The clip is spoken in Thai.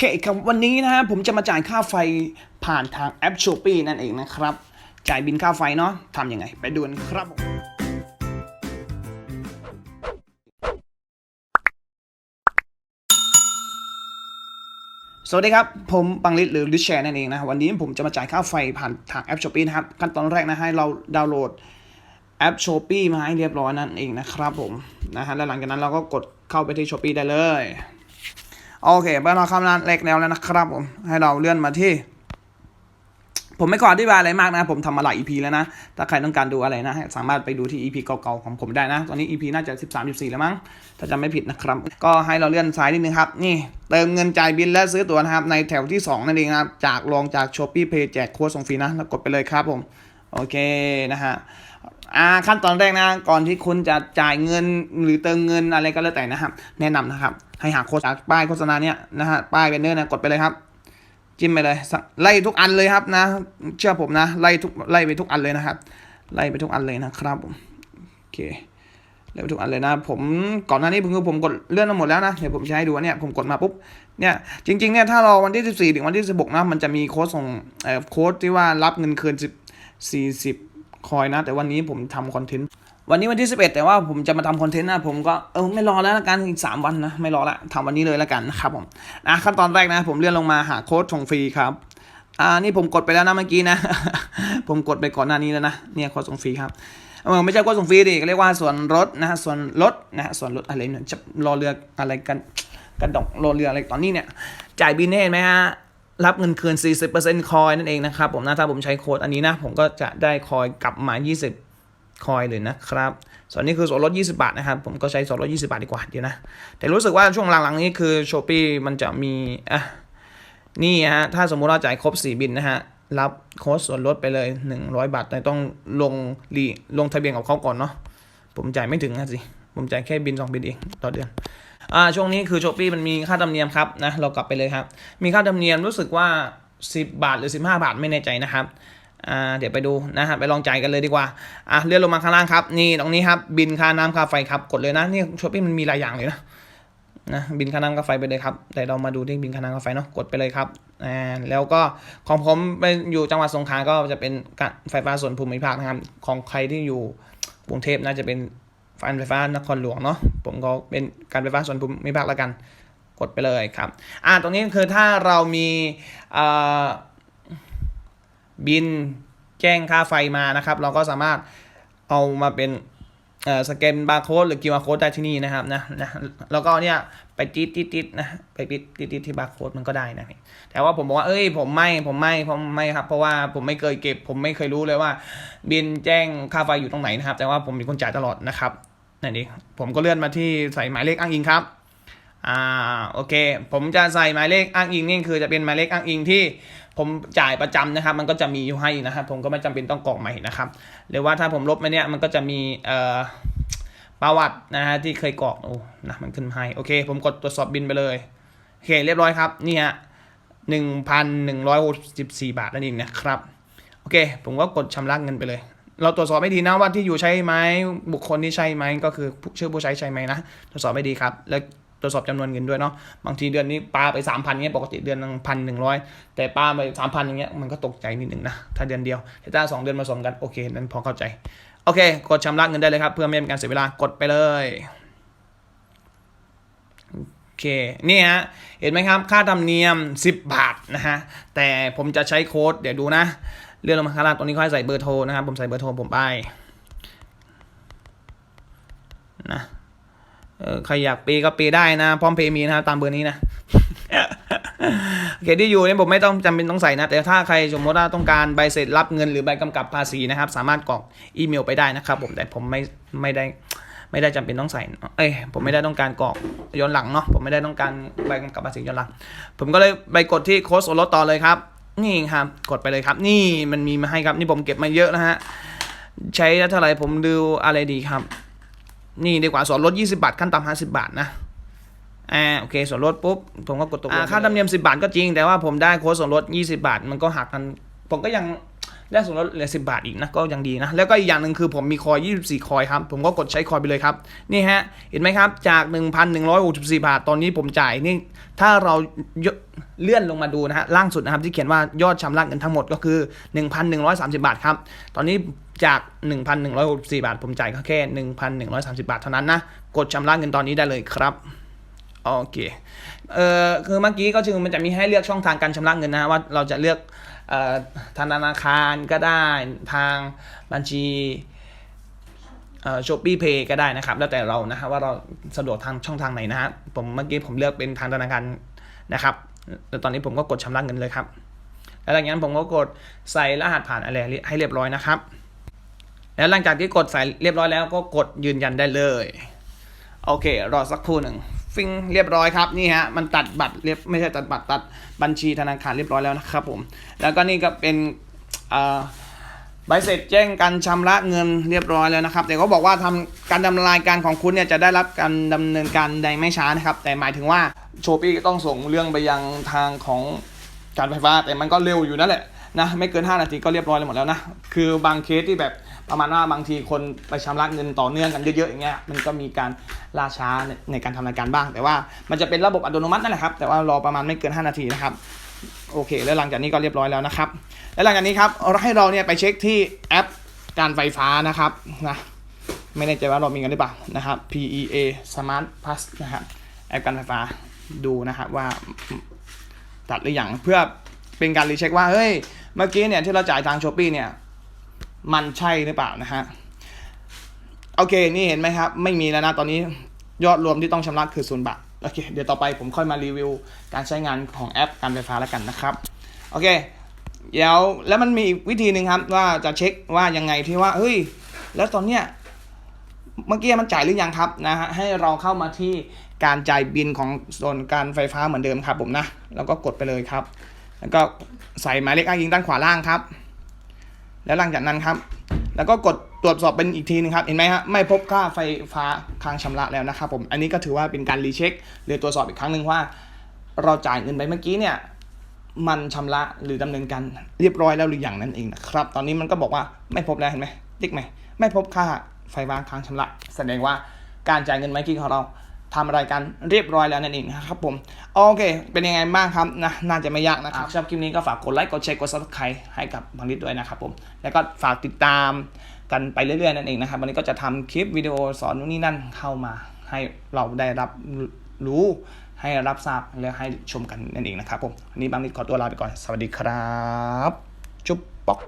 เคครับวันนี้นะฮะผมจะมาจ่ายค่าไฟผ่านทางแอป s h o p e e นั่นเองนะครับ จ่ายบินค่าไฟเนาะทำยังไง ไปดูกันครับผมสวัสดีครับ ผมบังลิศหรือลิชแชร์นั่นเองนะวันนี้ผมจะมาจ่ายค่าไฟผ่านทางแอป s h o p e e นะครับ ขั้นตอนแรกนะให้เราดาวน์โหลดแอป s h o p e e มาให้เรียบร้อยนั่นเองนะครับผมนะฮะแล้วหลังจากนั้นเราก็กดเข้าไปที่ s h o p e e ได้เลย โอเคเมื่อเราเข้ามาแรกแล้วแล้วนะครับผม ให้เราเลื่อนมาที่ ผมไม่ขออธิบายอะไรมากนะ ผมทำมาหลาย EP แล้วนะ ถ้าใครต้องการดูอะไรนะ สามารถไปดูที่ EP เก่าๆของผมได้นะ ตอนนี้ EP น่าจะ 13 14 แล้วมั้ง ถ้าจำไม่ผิดนะครับ ก็ให้เราเลื่อนซ้ายนิดนึงครับ นี่เติมเงินจ่ายบินและซื้อตั๋วนะครับ ในแถวที่ 2 นั่นเองนะครับ จากลองจาก s h o p e e Pay แจกโค้ดส่งฟรีนะ แล้วกดไปเลยครับผม โอเคนะฮะ อ่าขั้นตอนแรกนะ ก่อนที่คุณจะจ่ายเงินหรือเติมเงินอะไรก็แล้วแต่นะครับ แนะนำนะครับ ให้หาโฆษณาป้ายโฆษณาเนี้ยนะฮะป้ายแบนเนอร์นะกดไปเลยครับ จิ้มไปเลย ไล่ทุกอันเลยครับนะ เชื่อผมนะ ไล่ทุกไล่ไปทุกอันเลยนะครับ ไล่ไปทุกอันเลยนะครับผมโอเคไล่ไปทุกอันเลยนะ ผมก่อนหน้านี้ผมคือผมกดเลื่อนมาหมดแล้วนะเดี๋ยวผมจะให้ดูเนี่ยผมกดมาปุ๊บเนี่ยจริงๆเนี่ยถ้ารอวันที่ 14 ถึงวันที่ 16นะมันจะมีโค้ดส่งเอ่อโค้ดที่ว่ารับเงินคืน10 40 คอยนะ แต่วันนี้ผมทำคอนเทนต์วันนี้วันที่ 11 แต่ว่าผมจะมาทำคอนเทนต์นะผมก็เออไม่รอแล้วละกันอีก 3 วันนะ ไม่รอละทำวันนี้เลยละกันนะครับผมนะขั้นตอนแรกนะ ผมเลื่อนลงมาหาโค้ดส่งฟรีครับอ่านี่ผมกดไปแล้วนะเมื่อกี้นะ ผมกดไปก่อนหน้านี้แล้วนะเนี่ยโค้ดส่งฟรีครับเออไม่ใช่โค้ดส่งฟรีดิเรียกว่าส่วนลดนะฮะส่วนลดนะฮะส่วนลดอะไรเนี่ยจะรอเรืออะไรกันกันดอกรอเรืออะไรตอนนี้เนี่ยจ่ายบินเห็นไหมฮะ รับเงินคืน 40%คอยนั่นเองนะครับผมนะถ้าผมใช้โค้ดอันนี้นะ ผมก็จะได้คอยกลับมา 20 คอยเลยนะครับส่วนนี้คือส่วนลด 20 บาทนะครับ ผมก็ใช้ส่วนลด 20 บาทดีกว่าเดี๋ยวนะ แต่รู้สึกว่าช่วงหลังๆนี้คือ s h o p e มันจะมีอะนี่ฮะถ้าสมมุติเราจ่ายครบ 4 บินนะฮะรับโค้ดส่วนลดไปเลย 100 บาท แต่ต้องลงรีลงทะเบียนกับเขาก่อนเนาะผมจ่ายไม่ถึงนะสิ ผมจ่ายแค่บิน 2 บินเองต่อเดือน อ่าช่วงนี้คือ s h o p e e มันมีค่าธรรมเนียมครับนะเรากลับไปเลยครับ มีค่าธรรมเนียมรู้สึกว่า 10 บาทหรือ 15 บาทไม่แน่ใจนะครับอ่าเดี๋ยวไปดูนะฮะไปลองจ่ายกันเลยดีกว่าอะเลื่อนลงมาข้างล่างครับ นี่ตรงนี้ครับบินค่าน้ำค่าไฟครับกดเลยนะนี่ช้อปปี้มันมีหลายอย่างเลยนะนะบินค่าน้ำค่าไฟไปเลยครับแต่เรามาดูที่บินค่าน้ำค่าไฟเนาะกดไปเลยครับอ่าแล้วก็ของผมเป็นอยู่จังหวัดสงขลาก็จะเป็นการไฟฟ้าส่วนภูมิภาคนะครับของใครที่อยู่กรุงเทพน่าจะเป็น การไฟฟ้านครหลวงเนาะผมก็เป็นการไฟฟ้าส่วนภูมิภาคแล้วกัน กดไปเลยครับอ่าตรงนี้คือถ้าเรามีอ่าบินแจ้งค่าไฟมานะครับ เราก็สามารถเอามาเป็นเอ่อสแกนบาร์โค้ดหรือ QR code ได้ที่นี่นะครับนะนะแล้วก็เนี่ยไปติดติดติดนะไปติดติดติดที่บาร์โค้ดมันก็ได้นะแต่ว่าผมบอกว่าเอ้ยผมไม่ผมไม่ผมไม่ครับ เพราะว่าผมไม่เคยเก็บ ผมไม่เคยรู้เลยว่า บินแจ้งค่าไฟอยู่ตรงไหนนะครับ แต่ว่าผมเป็นคนจ่ายตลอดนะครับ นั่นเองผมก็เลื่อนมาที่ใส่หมายเลขอ้างอิงครับอ่าโอเค ผมจะใส่หมายเลขอ้างอิงนี่คือจะเป็นหมายเลขอ้างอิงที่ผมจ่ายประจำนะครับ มันก็จะมีอยู่ให้นะครับ ผมก็ไม่จำเป็นต้องกรอกใหม่นะครับ หรือว่าถ้าผมลบไปเนี่ยมันก็จะมีเอ่อประวัตินะฮะที่เคยกรอกโอ้นะมันขึ้นให้โอเค ผมกดตรวจสอบบินไปเลยโอเคเรียบร้อยครับนี่ฮะหนึ่งพันหนึ่งร้อยหกสิบสี่บาทนั่นเองนะครับโอเค ผมก็กดชำระเงินไปเลย เราตรวจสอบให้ดีนะว่าที่อยู่ใช่ไหมบุคคลที่ใช่ไหมก็คือชื่อผู้ใช้ใช่ไหมนะตรวจสอบให้ดีครับ แล้วตรวจสอบจำนวนเงินด้วยเนาะบางทีเดือนนี้ปาไปสามพันเงี้ยปกติเดือนหนึ่งพันหนึ่งร้อยแต่ปาไปสามพันอย่างเงี้ยมันก็ตกใจนิดหนึ่งนะถ้าเดือนเดียวแต่ถ้าสองเดือนผสมกันโอเคนั้นพอเข้าใจโอเค กดชำระเงินได้เลยครับ เพื่อไม่ให้เป็นการเสียเวลากดไปเลยโอเคนี่ฮะ เห็นไหมครับ ค่าธรรมเนียม 10 บาทนะฮะ แต่ผมจะใช้โค้ดเดี๋ยวดูนะ เลื่อนลงมาข้างล่างตรงนี้เขาให้ใส่เบอร์โทรนะครับ ผมใส่เบอร์โทรผมไปนะเออใครอยากเปย์ก็เปย์ได้นะพร้อมเพย์มีนะครับตามเบอร์นี้นะโอเคที่อยู่เนี่ยผมไม่ต้องจำเป็นต้องใส่นะ แต่ถ้าใครสมมติว่าต้องการใบเสร็จรับเงินหรือใบกำกับภาษีนะครับ สามารถกรอกอีเมลไปได้นะครับ ผมแต่ผมไม่ไม่ได้ไม่ได้จำเป็นต้องใส่เอะเอ้ย ผมไม่ได้ต้องการกรอกย้อนหลังเนาะ ผมไม่ได้ต้องการใบกำกับภาษีย้อนหลัง ผมก็เลยไปกดที่โค้ดส่วนลดต่อเลยครับ นี่ครับ กดไปเลยครับ นี่มันมีมาให้ครับ นี่ผมเก็บมาเยอะนะฮะ ใช้เท่าไหร่ผมดูอะไรดีครับ นี่ดีกว่าส่วนลด 20 บาท ขั้นต่ำ50 บาทนะอ่าโอเค ส่วนลดปุ๊บ ผมก็กดตกลงค่าธรรมเนียม 10 บาทก็จริง แต่ว่าผมได้โค้ดส่วนลด 20 บาท มันก็หักกัน ผมก็ยัง ได้ส่วนลดเหลือ 10 บาทอีกนะก็ยังดีนะ แล้วก็อีกอย่างหนึ่งคือผมมีคอย 24 คอยครับ ผมก็กดใช้คอยไปเลยครับ นี่ฮะ เห็นไหมครับ จาก 1,164 บาท ตอนนี้ผมจ่ายนี่ ถ้าเราเลื่อนลงมาดูนะฮะ ล่างสุดนะครับที่เขียนว่ายอดชำระเงินทั้งหมดก็คือ 1,130 บาทครับ ตอนนี้จาก 1,164 บาท ผมจ่ายก็แค่ 1,130 บาทเท่านั้นนะ กดชำระเงินตอนนี้ได้เลยครับ โอเค เอ่อ คือเมื่อกี้ก็คือมันจะมีให้เลือกช่องทางการชำระเงินนะว่าเราจะเลือกเอ่อธนาคารก็ได้ทางบัญชีเอ่อช้อปปี้เพย์ก็ได้นะครับ แล้วแต่เรานะฮะว่าเราสะดวกทางช่องทางไหนนะฮะผมเมื่อกี้ผมเลือกเป็นทางธนาคารนะครับแล้วตอนนี้ผมก็กดชำระเงินเลยครับ แล้วหลังจากนั้นผมก็กดใส่รหัสผ่านอะไรให้เรียบร้อยนะครับ แล้วหลังจากที่กดใส่เรียบร้อยแล้วก็กดยืนยันได้เลย โอเค รอสักครู่หนึ่ง ฟิงเรียบร้อยครับนี่ฮะมันตัดบัตรเรียบไม่ใช่ตัดบัตรตัดบัญชีธนาคารเรียบร้อยแล้วนะครับผมแล้วก็นี่ก็เป็นใบเสร็จแจ้งการชำระเงินเรียบร้อยแล้วนะครับ แต่เขาบอกว่าทำการดำเนินรายการของคุณเนี่ยจะได้รับการดำเนินการใดไม่ช้านะครับ แต่หมายถึงว่าโชปี้ต้องส่งเรื่องไปยังทางของการไฟฟ้า แต่มันก็เร็วอยู่นั่นแหละนะไม่เกิน 5 นาทีก็เรียบร้อยเลยหมดแล้วนะคือบางเคสที่แบบ ประมาณว่าบางทีคนไปชำระเงินต่อเนื่องกันเยอะๆอย่างเงี้ยมันก็มีการล่าช้าในการทำรายการบ้าง แต่ว่ามันจะเป็นระบบอัตโนมัตินั่นแหละครับแต่ว่ารอประมาณไม่เกิน 5 นาทีนะครับโอเค แล้วหลังจากนี้ก็เรียบร้อยแล้วนะครับ แล้วหลังจากนี้ครับให้เราเนี่ยไปเช็คที่แอปการไฟฟ้านะครับนะไม่แน่ใจว่าเรามีกันหรือเปล่านะครับ PEA Smart Plus นะครับแอปการไฟฟ้าดูนะครับว่าตัดหรือยังเพื่อเป็นการรีเช็คว่าเฮ้ยเมื่อกี้เนี่ยที่เราจ่ายทางช้อปปีเนี่ย มันใช่หรือเปล่านะฮะโอเค นี่เห็นไหมครับ ไม่มีแล้วนะ ตอนนี้ยอดรวมที่ต้องชำระคือศูนย์บาท โอเค เดี๋ยวต่อไปผมค่อยมารีวิว การใช้งานของแอปการไฟฟ้าแล้วกันนะครับ โอเค เดี๋ยวแล้วมันมีอีกวิธีหนึ่งครับ ว่าจะเช็คว่ายังไงที่ว่า เฮ้ย แล้วตอนเนี้ย เมื่อกี้มันจ่ายหรือยังครับนะฮะ ให้เราเข้ามาที่การจ่ายบินของส่วนการไฟฟ้าเหมือนเดิมครับผมนะ แล้วก็กดไปเลยครับ แล้วก็ใส่หมายเลขอ้างอิงด้านขวาล่างครับ แล้วหลังจากนั้นครับ แล้วก็กดตรวจสอบเป็นอีกทีหนึงครับ เห็นไหมฮะ ไม่พบค่าไฟฟ้าค้างชำระแล้วนะครับผม อันนี้ก็ถือว่าเป็นการรีเช็คหรือตรวจสอบอีกครั้งหนึ่งว่า เราจ่ายเงินไปเมื่อกี้เนี่ย มันชำระหรือดำเนินการเรียบร้อยแล้วหรืออยังนั่นเองนะครับ ตอนนี้มันก็บอกว่าไม่พบแล้วเห็นไหมติ๊กไหม ไม่พบค่าไฟฟ้าค้างชำระ แสดงว่าการจ่ายเงินเมื่อกี้ของเรา ทำรายการเรียบร้อยแล้วนั่นเองนะครับผมโอเค เป็นยังไงบ้างครับนะน่าจะไม่ยากนะครับชอบคลิปนี้ก็ฝากกดไลค์กดแชร์กดซับสไครต์ให้กับบังลิศด้วยนะครับผมแล้วก็ฝากติดตามกันไปเรื่อยๆนั่นเองนะครับวันนี้ก็จะทำคลิปวิดีโอสอนนู่นนี่นั่นเข้ามาให้เราได้รับรู้ให้รับทราบและให้ชมกันนั่นเองนะครับผมวันนี้บางนิดขอตัวลาไปก่อน สวัสดีครับ จุ๊บป๊อก